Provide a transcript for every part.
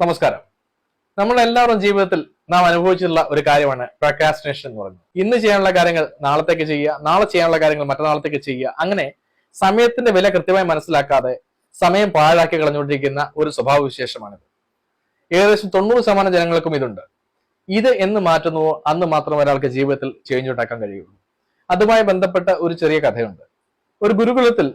നമസ്കാരം. നമ്മൾ എല്ലാവരും ജീവിതത്തിൽ നാം അനുഭവിച്ചിട്ടുള്ള ഒരു കാര്യമാണ് പ്രൊക്രാസ്റ്റിനേഷൻ എന്ന് പറയുന്നത്. ഇന്ന് ചെയ്യാനുള്ള കാര്യങ്ങൾ നാളത്തേക്ക് ചെയ്യുക നാളെ ചെയ്യാനുള്ള കാര്യങ്ങൾ മറ്റന്നാളത്തേക്ക് ചെയ്യുക അങ്ങനെ സമയത്തിന്റെ വില കൃത്യമായി മനസ്സിലാക്കാതെ സമയം പാഴാക്കി കളഞ്ഞുകൊണ്ടിരിക്കുന്ന ഒരു സ്വഭാവ വിശേഷമാണിത് ഏകദേശം തൊണ്ണൂറ് ശതമാനം ജനങ്ങൾക്കും ഇതുണ്ട്. ഇത് എന്ന് മാറ്റുന്നുവോ അന്ന് മാത്രം ഒരാൾക്ക് ജീവിതത്തിൽ ചേഞ്ച് ഉണ്ടാക്കാൻ കഴിയുള്ളൂ. അതുമായി ബന്ധപ്പെട്ട ഒരു ചെറിയ കഥയുണ്ട്. ഒരു ഗുരുകുലത്തിൽ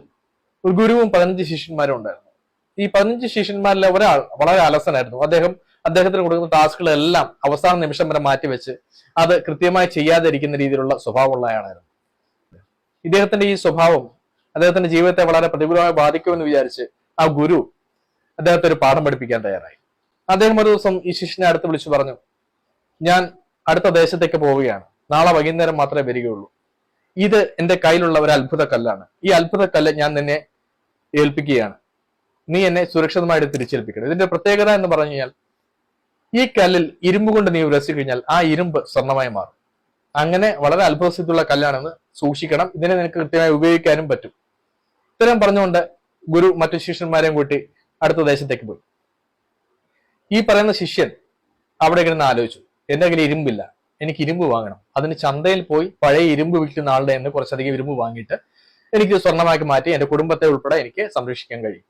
ഒരു ഗുരുവും പതിനഞ്ച് ശിഷ്യന്മാരും ഉണ്ടായിരുന്നു. ഈ പതിനഞ്ച് ശിഷ്യന്മാരിലെ ഒരാൾ വളരെ അലസനായിരുന്നു. അദ്ദേഹം അദ്ദേഹത്തിന് കൊടുക്കുന്ന ടാസ്കുകളെല്ലാം അവസാന നിമിഷം വരെ മാറ്റിവെച്ച് അത് കൃത്യമായി ചെയ്യാതിരിക്കുന്ന രീതിയിലുള്ള സ്വഭാവമുള്ള ആളായിരുന്നു. ഇദ്ദേഹത്തിന്റെ ഈ സ്വഭാവം അദ്ദേഹത്തിന്റെ ജീവിതത്തെ വളരെ പ്രതികൂലമായി ബാധിക്കുമെന്ന് വിചാരിച്ച് ആ ഗുരു അദ്ദേഹത്തെ ഒരു പാഠം പഠിപ്പിക്കാൻ തയ്യാറായി. അദ്ദേഹം ഒരു ദിവസം ഈ ശിഷ്യനെ അടുത്ത് വിളിച്ചു പറഞ്ഞു ഞാൻ അടുത്ത ദേശത്തേക്ക് പോവുകയാണ്. നാളെ വൈകുന്നേരം മാത്രമേ വരികയുള്ളൂ. ഇത് എന്റെ കയ്യിലുള്ള ഒരു അത്ഭുത കല്ലാണ് ഈ അത്ഭുത കല്ല് ഞാൻ നിന്നെ ഏൽപ്പിക്കുകയാണ്. നീ എന്നെ സുരക്ഷിതമായിട്ട് തിരിച്ചേൽപ്പിക്കണം ഇതിന്റെ പ്രത്യേകത എന്ന് പറഞ്ഞു കഴിഞ്ഞാൽ ഈ കല്ലിൽ ഇരുമ്പ് കൊണ്ട് നീ ഉരസി കഴിഞ്ഞാൽ ആ ഇരുമ്പ് സ്വർണമായി മാറും. അങ്ങനെ വളരെ അത്ഭുതസിദ്ധുള്ള കല്ലാണെന്ന് സൂക്ഷിക്കണം. ഇതിനെ നിനക്ക് കൃത്യമായി ഉപയോഗിക്കാനും പറ്റും. ഇത്തരം പറഞ്ഞുകൊണ്ട് ഗുരു മറ്റു ശിഷ്യന്മാരെയും കൂട്ടി അടുത്ത ദേശത്തേക്ക് പോയി. ഈ പറയുന്ന ശിഷ്യൻ അവിടെ ഇങ്ങനെ ആലോചിച്ചു. എന്റെ കയ്യിൽ ഇരുമ്പില്ല. എനിക്ക് ഇരുമ്പ് വാങ്ങണം. അതിന് ചന്തയിൽ പോയി പഴയ ഇരുമ്പ് വിൽക്കുന്ന ആളുടെ നിന്ന് കുറച്ചധികം ഇരുമ്പ് വാങ്ങിയിട്ട് എനിക്ക് സ്വർണമാക്കി മാറ്റി എന്റെ കുടുംബത്തെ ഉൾപ്പെടെ എനിക്ക് സംരക്ഷിക്കാൻ കഴിയും.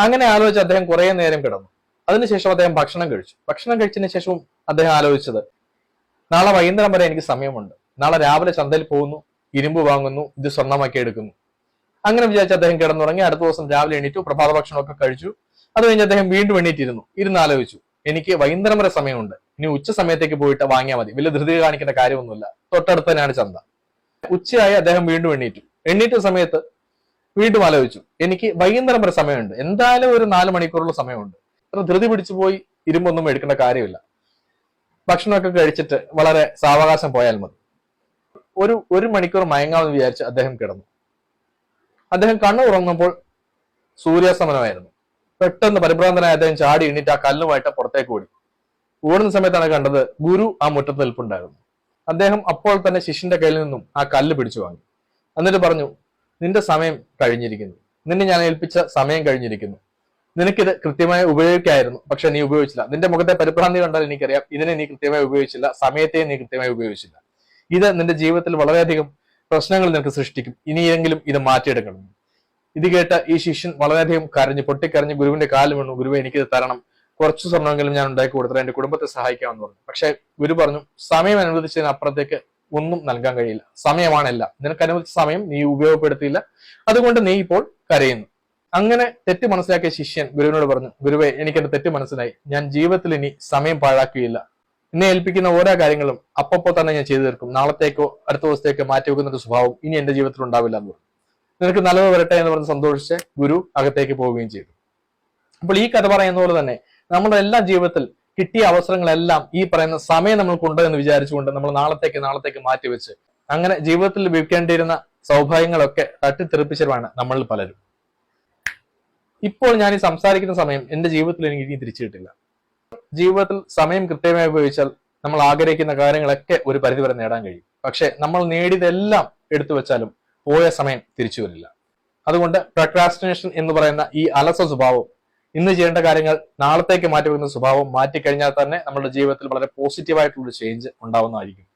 അങ്ങനെ ആലോചിച്ച് അദ്ദേഹം കുറെ നേരം കിടന്നു. അതിനുശേഷം അദ്ദേഹം ഭക്ഷണം കഴിച്ചു. ഭക്ഷണം കഴിച്ചതിന് ശേഷവും അദ്ദേഹം ആലോചിച്ചത് നാളെ വൈകുന്നേരം വരെ എനിക്ക് സമയമുണ്ട്. നാളെ രാവിലെ ചന്തയിൽ പോകുന്നു ഇരുമ്പ് വാങ്ങുന്നു ഇത് സ്വർണമാക്കി എടുക്കുന്നു. അങ്ങനെ വിചാരിച്ച് അദ്ദേഹം കിടന്നുറങ്ങി. അടുത്ത ദിവസം രാവിലെ എണീറ്റു പ്രഭാത ഭക്ഷണമൊക്കെ കഴിച്ചു. അത് കഴിഞ്ഞ് അദ്ദേഹം വീണ്ടും എണീറ്റിരുന്നു. ഇരുന്ന് ആലോചിച്ചു എനിക്ക് വൈകുന്നേരം വരെ സമയമുണ്ട്. ഇനി ഉച്ച സമയത്തേക്ക് പോയിട്ട് വാങ്ങിയാൽ മതി. വലിയ ധൃതി കാണിക്കേണ്ട കാര്യമൊന്നുമില്ല. തൊട്ടടുത്ത് തന്നെയാണ് ചന്ത. ഉച്ചയായി അദ്ദേഹം വീണ്ടും എണ്ണീറ്റു എണ്ണീറ്റ സമയത്ത് വീണ്ടും ആലോചിച്ചു. എനിക്ക് വൈകുന്നേരം വരെ സമയമുണ്ട്. എന്തായാലും ഒരു നാല് മണിക്കൂറുള്ള സമയമുണ്ട്. അത്ര ധൃതി പിടിച്ചു പോയി ഇരുമ്പൊന്നും എടുക്കേണ്ട കാര്യമില്ല. ഭക്ഷണമൊക്കെ കഴിച്ചിട്ട് വളരെ സാവകാശം പോയാൽ മതി. ഒരു ഒരു മണിക്കൂർ മയങ്ങാമെന്ന് വിചാരിച്ച് അദ്ദേഹം കിടന്നു. അദ്ദേഹം കണ്ണു ഉറങ്ങുമ്പോൾ സൂര്യാസ്തമനമായിരുന്നു. പെട്ടെന്ന് പരിഭ്രാന്തനായ അദ്ദേഹം ചാടി എണീറ്റ് ആ കല്ലുമായിട്ട് പുറത്തേക്ക് ഓടി. ഓടുന്ന സമയത്താണ് കണ്ടത് ഗുരു ആ മുറ്റത്ത് നിൽപ്പുണ്ടായിരുന്നു. അദ്ദേഹം അപ്പോൾ തന്നെ ശിഷ്യന്റെ കയ്യിൽ നിന്നും ആ കല്ല് പിടിച്ചു വാങ്ങി. എന്നിട്ട് പറഞ്ഞു നിന്റെ സമയം കഴിഞ്ഞിരിക്കുന്നു. നിന്നെ ഞാൻ ഏൽപ്പിച്ച സമയം കഴിഞ്ഞിരിക്കുന്നു. നിനക്കിത് കൃത്യമായി ഉപയോഗിക്കായിരുന്നു പക്ഷെ നീ ഉപയോഗിച്ചില്ല. നിന്റെ മുഖത്തെ പരിഭ്രാന്തി കണ്ടാൽ എനിക്കറിയാം ഇതിനെ നീ കൃത്യമായി ഉപയോഗിച്ചില്ല സമയത്തെ നീ കൃത്യമായി ഉപയോഗിച്ചില്ല. ഇത് നിന്റെ ജീവിതത്തിൽ വളരെയധികം പ്രശ്നങ്ങൾ നിനക്ക് സൃഷ്ടിക്കും. ഇനിയെങ്കിലും ഇത് മാറ്റിയെടുക്കണം. ഇത് കേട്ട ഈ ശിഷ്യൻ വളരെയധികം കരഞ്ഞ് പൊട്ടിക്കരഞ്ഞ് ഗുരുവിന്റെ കാലിൽ വീണു. ഗുരുവെ എനിക്കിത് തരണം. കുറച്ച് സ്വർണമെങ്കിലും ഞാൻ ഉണ്ടാക്കി കൊടുത്തത് എന്റെ കുടുംബത്തെ സഹായിക്കാമെന്ന് പറഞ്ഞു. പക്ഷെ ഗുരു പറഞ്ഞു സമയം അനുവദിച്ചതിന് അപ്പുറത്തേക്ക് ഒന്നും നൽകാൻ കഴിയില്ല. സമയമാണല്ല. നിനക്ക് അനുവദിച്ച സമയം നീ ഉപയോഗപ്പെടുത്തിയില്ല. അതുകൊണ്ട് നീ ഇപ്പോൾ കരയുന്നു. അങ്ങനെ തെറ്റ് മനസ്സിലാക്കിയ ശിഷ്യൻ ഗുരുവിനോട് പറഞ്ഞു ഗുരുവെ എനിക്കെന്റെ തെറ്റ് മനസ്സിലായി. ഞാൻ ജീവിതത്തിൽ ഇനി സമയം പാഴാക്കുകയില്ല. എന്നെ ഏൽപ്പിക്കുന്ന ഓരോ കാര്യങ്ങളും അപ്പപ്പോ തന്നെ ഞാൻ ചെയ്തു തീർക്കും. നാളത്തേക്കോ അടുത്ത ദിവസത്തേക്കോ മാറ്റി വെക്കുന്ന ഒരു സ്വഭാവം ഇനി എന്റെ ജീവിതത്തിൽ ഉണ്ടാവില്ല എന്ന് പറഞ്ഞു. നിനക്ക് നല്ലത് വരട്ടെ എന്ന് പറഞ്ഞ് സന്തോഷിച്ച് ഗുരു അകത്തേക്ക് പോവുകയും ചെയ്തു. അപ്പോൾ ഈ കഥ പറയുന്ന പോലെ തന്നെ നമ്മുടെ എല്ലാ ജീവിതത്തിൽ കിട്ടിയ അവസരങ്ങളെല്ലാം ഈ പറയുന്ന സമയം നമ്മൾക്കുണ്ട് എന്ന് വിചാരിച്ചുകൊണ്ട് നമ്മൾ നാളത്തേക്ക് നാളത്തേക്ക് മാറ്റിവെച്ച് അങ്ങനെ ജീവിതത്തിൽ ലഭിക്കേണ്ടിയിരുന്ന സൗഭാഗ്യങ്ങളൊക്കെ തട്ടിത്തെറിപ്പിച്ചവരാണ് നമ്മളിൽ പലരും. ഇപ്പോൾ ഞാൻ ഈ സംസാരിക്കുന്ന സമയം എന്റെ ജീവിതത്തിൽ എനിക്ക് ഇനി തിരിച്ചു കിട്ടില്ല ജീവിതത്തിൽ സമയം കൃത്യമായി ഉപയോഗിച്ചാൽ നമ്മൾ ആഗ്രഹിക്കുന്ന കാര്യങ്ങളൊക്കെ ഒരു പരിധിവരെ നേടാൻ കഴിയും. പക്ഷെ നമ്മൾ നേടിയതെല്ലാം എടുത്തു വെച്ചാലും പോയ സമയം തിരിച്ചു വരില്ല. അതുകൊണ്ട് പ്രക്രാസ്റ്റിനേഷൻ എന്ന് പറയുന്ന ഈ അലസ സ്വഭാവം ഇന്ന് ചെയ്യേണ്ട കാര്യങ്ങൾ നാളത്തേക്ക് മാറ്റിവെക്കുന്ന സ്വഭാവം മാറ്റിക്കഴിഞ്ഞാൽ തന്നെ നമ്മുടെ ജീവിതത്തിൽ വളരെ പോസിറ്റീവായിട്ടുള്ള ചേഞ്ച് ഉണ്ടാവുന്നതായിരിക്കും.